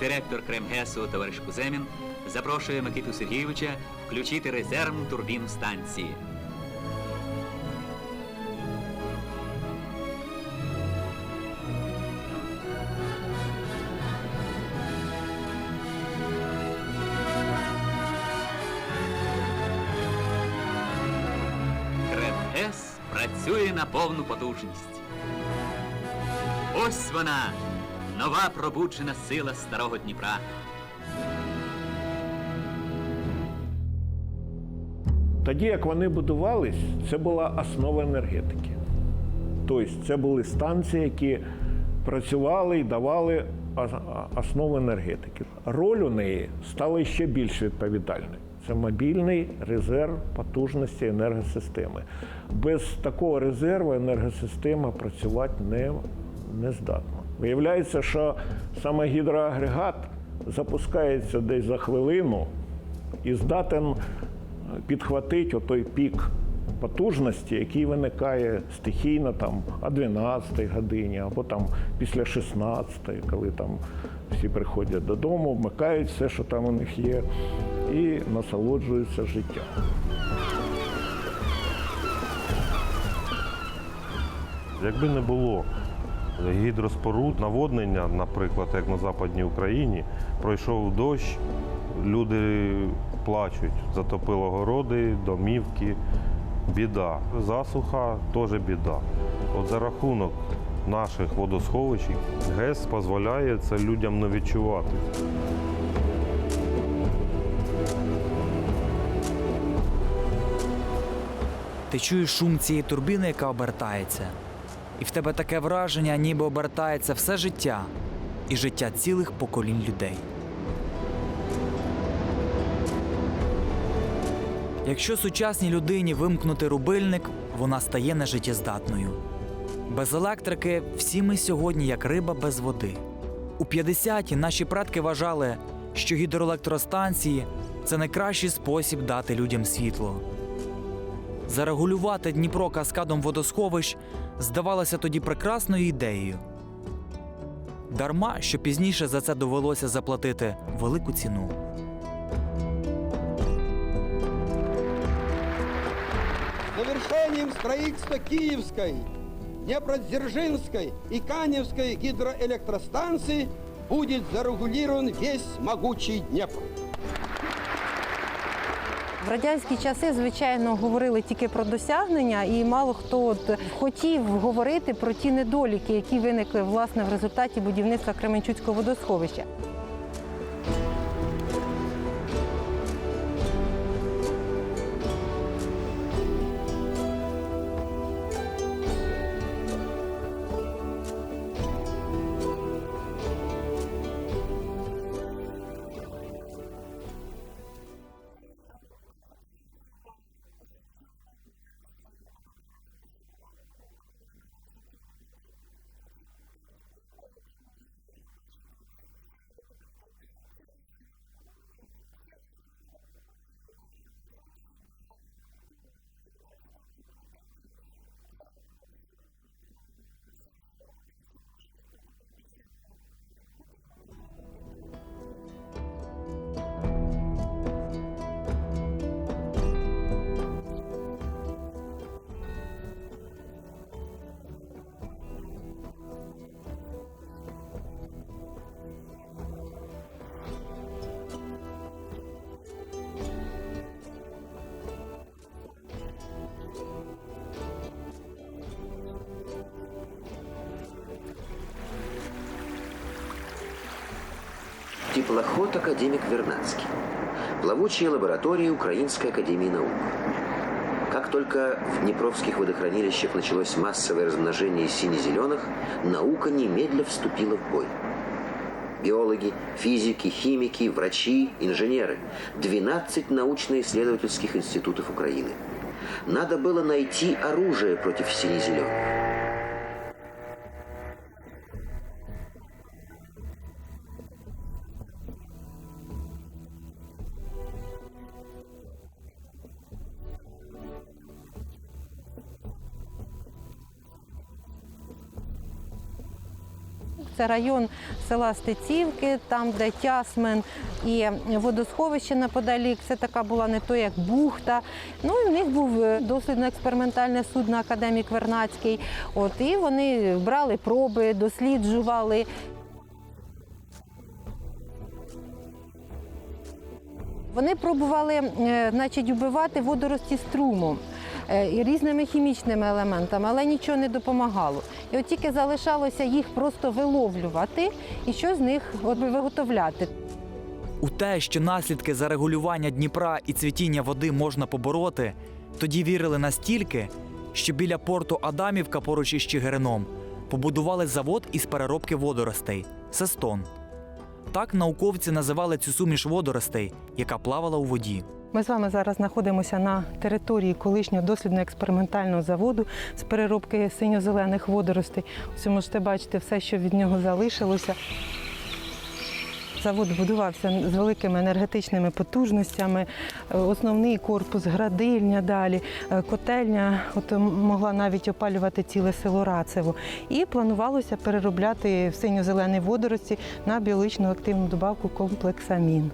Директор Кремгесу товариш Куземін запрошує Микиту Сергійовича включити резервну турбіну станції. Кремгес працює на повну потужність. Ось вона, нова пробуджена сила старого Дніпра. Тоді, як вони будувались, це була основа енергетики. Тобто це були станції, які працювали і давали основу енергетики. Роль у неї стала ще більш відповідальною. Це мобільний резерв потужності енергосистеми. Без такого резерву енергосистема працювати не, не здатна. Виявляється, що саме гідроагрегат запускається десь за хвилину і здатен підхватити отой пік потужності, який виникає стихійно там о 12-й годині, або там після 16-ї, коли там всі приходять додому, вмикають все, що там у них є, і насолоджуються життям. Якби не було гідроспоруд, наводнення, наприклад, як на Западній Україні, пройшов дощ, люди плачуть, затопило городи, домівки, біда. Засуха теж біда. От за рахунок наших водосховищ ГЕС дозволяє це людям не відчувати. Ти чуєш шум цієї турбіни, яка обертається. І в тебе таке враження, ніби обертається все життя і життя цілих поколінь людей. Якщо сучасній людині вимкнути рубильник, вона стає нежиттєздатною. Без електрики всі ми сьогодні як риба без води. У 50-ті наші предки вважали, що гідроелектростанції це найкращий спосіб дати людям світло. Зарегулювати Дніпро каскадом водосховищ здавалося тоді прекрасною ідеєю. Дарма, що пізніше за це довелося заплатити велику ціну. Завершением строительства Киевской, Днепродзержинской и Каневской гидроэлектростанций будет зарегулирован весь могучий Днепр. В радянські часи, звичайно, говорили тільки про досягнення, і мало хто от хотів говорити про ті недоліки, які виникли власне в результаті будівництва Кременчуцького водосховища. Теплоход академик Вернадский. Плавучие лаборатории Украинской академии наук. Как только в Днепровских водохранилищах началось массовое размножение сине-зеленых, наука немедля вступила в бой. Биологи, физики, химики, врачи, инженеры. 12 научно-исследовательских институтов Украины. Надо было найти оружие против сине-зеленых. Це район села Стецівки, там, де Тясмен і водосховище неподалік. Це така була не то як бухта. Ну і в них був е, дослідно-експериментальне судно Академік Вернацький. От і вони брали проби, досліджували. Вони пробували е, значить, убивати водорості струмом е, і різними хімічними елементами, але нічого не допомагало. І от тільки залишалося їх просто виловлювати і що з них виготовляти. У те, що наслідки зарегулювання Дніпра і цвітіння води можна побороти, тоді вірили настільки, що біля порту Адамівка поруч із Чигирином побудували завод із переробки водоростей Сестон. Так науковці називали цю суміш водоростей, яка плавала у воді. Ми з вами зараз знаходимося на території колишнього дослідно-експериментального заводу з переробки синьо-зелених водоростей. Ось можете бачити все, що від нього залишилося. Завод будувався з великими енергетичними потужностями. Основний корпус, градильня далі, е, котельня от могла навіть опалювати ціле село Рацево. І планувалося переробляти в синьо-зелені водорості на біологічно активну добавку комплексамін.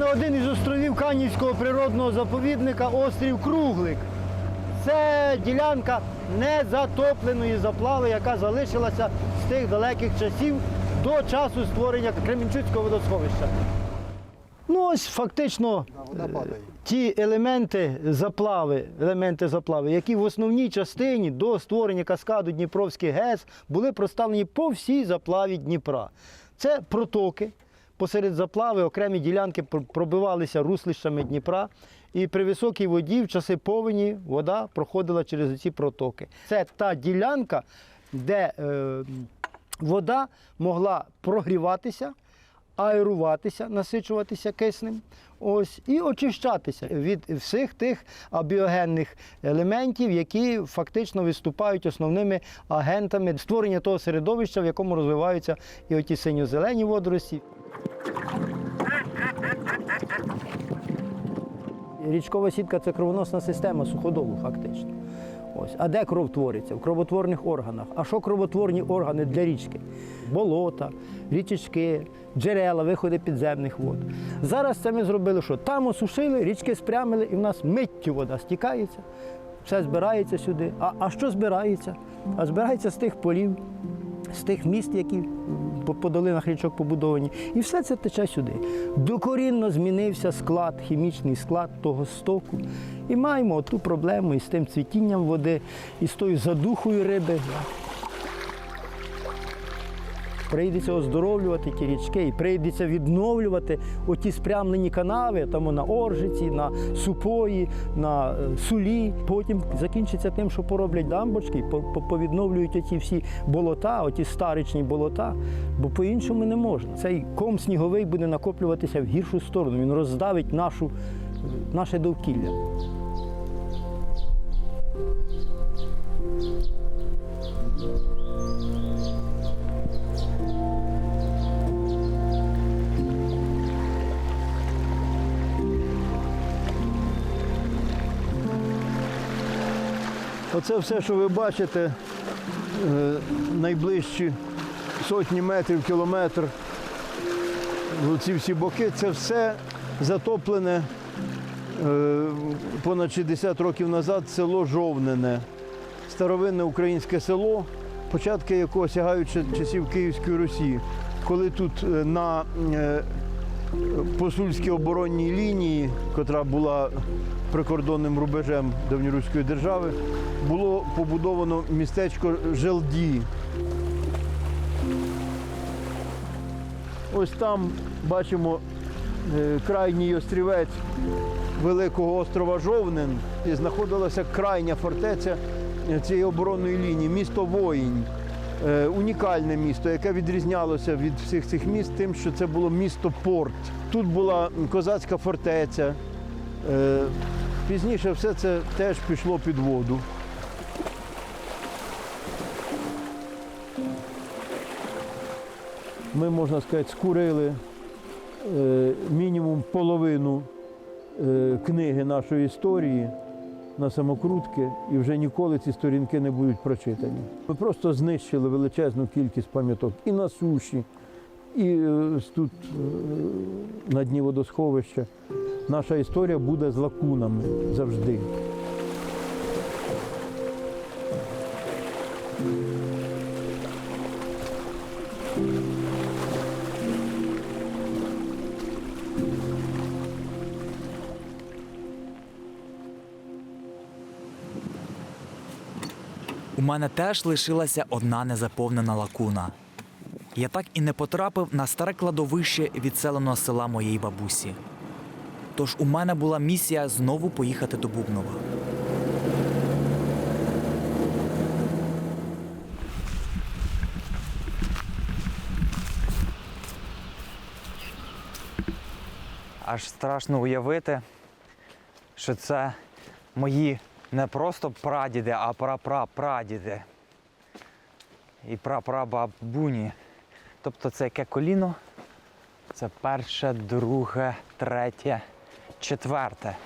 На один із островів Канівського природного заповідника острів Круглик. Це ділянка незатопленої заплави, яка залишилася з тих далеких часів до часу створення Кременчуцького водосховища. Ну ось фактично е, ті елементи заплави, елементи заплави, які в основній частині до створення каскаду Дніпровський ГЕС були проставлені по всій заплаві Дніпра. Це протоки. Посеред заплави окремі ділянки пробивалися руслищами Дніпра. І при високій воді в часи повені вода проходила через ці протоки. Це та ділянка, де е, вода могла прогріватися, аеруватися, насичуватися киснем, ось, і очищатися від всіх тих абіогенних елементів, які фактично виступають основними агентами створення того середовища, в якому розвиваються і оті синьо-зелені водорості. Річкова сітка це кровоносна система суходолу, фактично. Ось. А де кров твориться? В кровотворних органах. А що кровотворні органи для річки? Болота, річечки, джерела, виходи підземних вод. Зараз це ми зробили, що там осушили, річки спрямили, і в нас миттю вода стікається, все збирається сюди. А, а що збирається? А збирається з тих полів, з тих міст, які по, долинах річок побудовані. І все це тече сюди. Докорінно змінився склад, хімічний склад того стоку. І маємо ту проблему із тим цвітінням води, і з тою задухою риби. Прийдеться оздоровлювати ті річки, і прийдеться відновлювати оті спрямлені канави, там на Оржиці, на Супої, на е, Сулі. Потім закінчиться тим, що пороблять дамбочки, повідновлюють оті всі болота, оті старичні болота, бо по-іншому не можна. Цей ком сніговий буде накоплюватися в гіршу сторону. Він роздавить нашу, наше довкілля. Оце все, що ви бачите, е, найближчі сотні метрів, кілометр, ці всі боки, це все затоплене е, понад 60 років назад село Жовнене, старовинне українське село, початки якого сягають часів Київської Русі, коли тут е, на посульській оборонній лінії, котра була прикордонним рубежем давньоруської держави, було побудовано містечко Желді. Ось там бачимо е, крайній острівець великого острова Жовнин і знаходилася крайня фортеця е, цієї оборонної лінії, місто Воїнь. Е, Унікальне місто, яке відрізнялося від всіх цих міст тим, що це було місто Порт. Тут була козацька фортеця. Е, Пізніше все це теж пішло під воду. Ми, можна сказати, скурили е, мінімум половину книги нашої історії на самокрутки, і вже ніколи ці сторінки не будуть прочитані. Ми просто знищили величезну кількість пам'яток і на суші, і е, тут е, на дні водосховища. Наша історія буде з лакунами завжди. У мене теж лишилася одна незаповнена лакуна. Я так і не потрапив на старе кладовище відселеного села моєї бабусі. Тож у мене була місія знову поїхати до Бубнова. Аж страшно уявити, що це мої не просто прадіди, а прапрапрадіди. І прапрабабуні. Тобто це яке коліно? Це перше, друге, третє, четверте.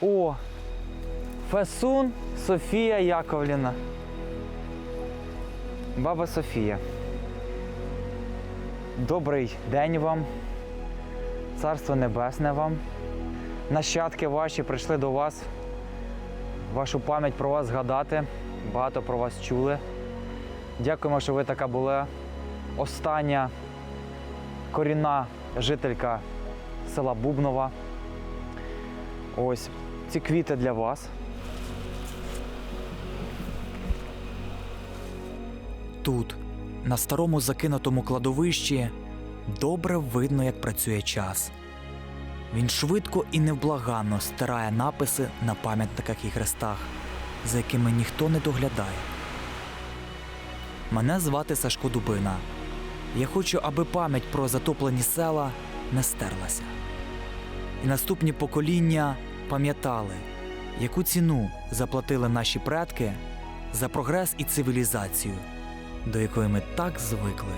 О, Фесун Софія Яковліна. Баба Софія. Добрий день вам. Царство Небесне вам. Нащадки ваші прийшли до вас. Вашу пам'ять про вас згадати. Багато про вас чули. Дякуємо, що ви така була остання корінна жителька села Бубнова. Ось ці квіти для вас. Тут, на старому закинутому кладовищі, добре видно, як працює час. Він швидко і невблаганно стирає написи на пам'ятниках і хрестах, за якими ніхто не доглядає. Мене звати Сашко Дубина. Я хочу, аби пам'ять про затоплені села не стерлася. І наступні покоління пам'ятали, яку ціну заплатили наші предки за прогрес і цивілізацію, до якої ми так звикли.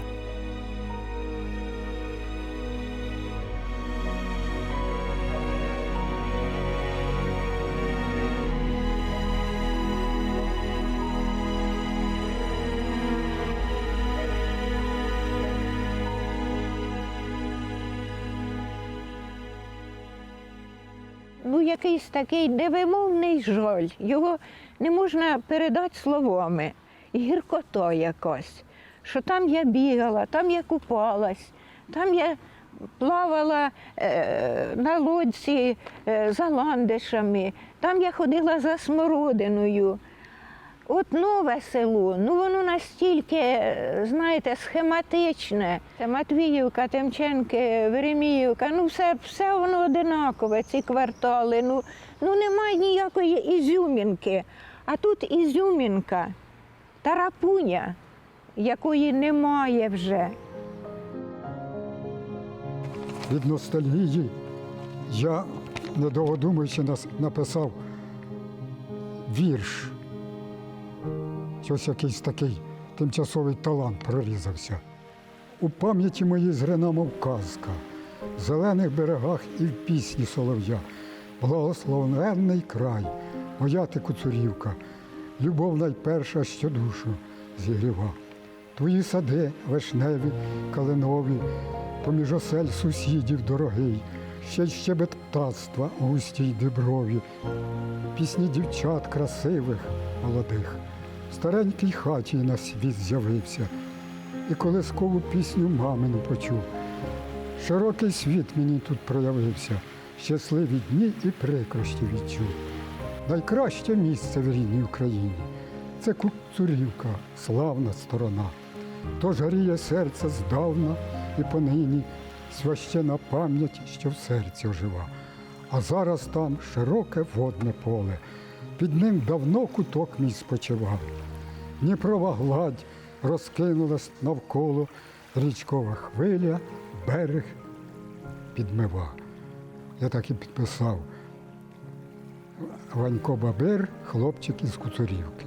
ну, якийсь такий невимовний жаль. Його не можна передати словами. Гіркота якась. Що там я бігала, там я купалась, там я плавала е, на лодці е, за ландишами, там я ходила за смородиною. От нове село, ну воно настільки, е, знаєте, схематичне. Матвіївка, Темченки, Вереміївка, ну все, все воно одинакове, ці квартали. Ну, ну немає ніякої ізюмінки. А тут ізюмінка, тарапуня, якої немає вже. від ностальгії я, недовго думаючи, написав вірш. Ось якийсь такий тимчасовий талант прорізався. У пам'яті моїй зрина, мов в зелених берегах і в пісні солов'я. Благословенний край, моя ти куцурівка, любов найперша, що душу зігріва. Твої сади вишневі, калинові, поміж осель сусідів дорогий, ще й щебет птацтва у густій диброві, пісні дівчат красивих, молодих. В старенькій хаті на світ з'явився, і колискову пісню мамину почув. Широкий світ мені тут проявився, щасливі дні і прикрощі відчув. Найкраще місце в рідній Україні це Куцурівка, славна сторона. Тож гріє серце здавна і понині священа пам'ять, що в серці ожива. А зараз там широке водне поле, під ним давно куток мій спочивав. Дніпрова гладь розкинулась навколо, річкова хвиля, берег підмива. Я так і підписав. Ванько Бабер, хлопчик із Куцурівки.